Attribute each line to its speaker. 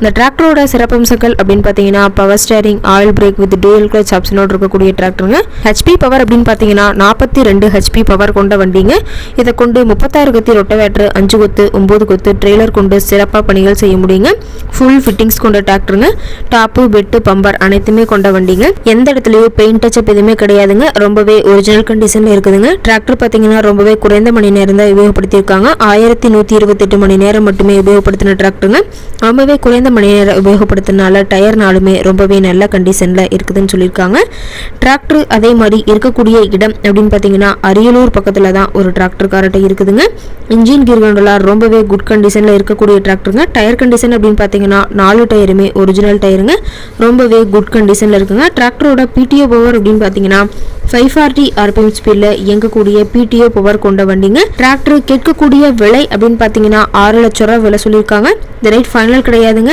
Speaker 1: இந்த டிராக்டரோட சிறப்பம்சங்கள் அப்படின்னு பார்த்தீங்கன்னா power steering oil brake with dual clutch ஆப்ஷனோடு இருக்கக்கூடிய டிராக்டருங்க ஹெச்பி பவர் அப்படின்னு பார்த்தீங்கன்னா நாற்பத்தி ரெண்டு ஹெச்பி பவர் கொண்ட வண்டிங்க. இதை கொண்டு முப்பத்தாறு கொத்தி ரொட்டவேட்ரு அஞ்சு கொத்து ஒம்பது கொத்து ட்ரெய்லர் கொண்டு சிறப்பாக பணிகள் செய்ய முடியுங்க. ஃபுல் ஃபிட்டிங்ஸ் கொண்ட டிராக்டருங்க டாப்பு பெட்டு பம்பர் அனைத்துமே கொண்ட வண்டிங்க. எந்த இடத்துலையும் பெயிண்ட் டச்சப் எதுவுமே கிடையாதுங்க. ரொம்பவே ஒரிஜினல் கண்டிஷனில் இருக்குதுங்க. டிராக்டர் பார்த்தீங்கன்னா ரொம்பவே குறைந்த மணி நேரம் தான் உபயோகப்படுத்தியிருக்காங்க. ஆயிரத்தி நூற்றி இருபத்தெட்டு மணி நேரம் மட்டுமே உபயோகப்படுத்தின டிராக்டருங்க ரொம்பவே குறைந்த மணி நேரம் உபயோகப்படுத்தினால டயர்னாலுமே ரொம்பவே நல்ல கண்டிஷனில் இருக்குதுன்னு சொல்லியிருக்காங்க. டிராக்டர் அதே மாதிரி இருக்கக்கூடிய இடம் அப்படின்னு பார்த்தீங்கன்னா அரியலூர் பக்கத்தில் தான் ஒரு டிராக்டர் இருக்குதுங்க. இன்ஜின் கீர்கண்டெல்லாம் ரொம்பவே குட் கண்டிஷனில் இருக்கக்கூடிய டிராக்டருங்க டயர் கண்டிஷன் அப்படின்னு பார்த்தீங்கன்னா நாலு டயருமே ஒரிஜினல் டயருங்க. ரொம்பவே குட் கண்டிஷனில் இருக்குங்க. டிராக்டரோட பிடிஓ பவர் அப்படின்னு பார்த்தீங்கன்னா ஃபைவ் ஃபார்ட்டி ஆர்பிஎம் ஸ்பீடில் இயங்கக்கூடிய பிடிஓ பவர் கொண்ட வண்டிங்க. டிராக்டர் கேட்கக்கூடிய விலை அப்படின்னு பார்த்தீங்கன்னா ஆறு லட்ச ரூபா விலை சொல்லியிருக்காங்க. இந்த ரேட் ஃபைனல் கிடையாதுங்க.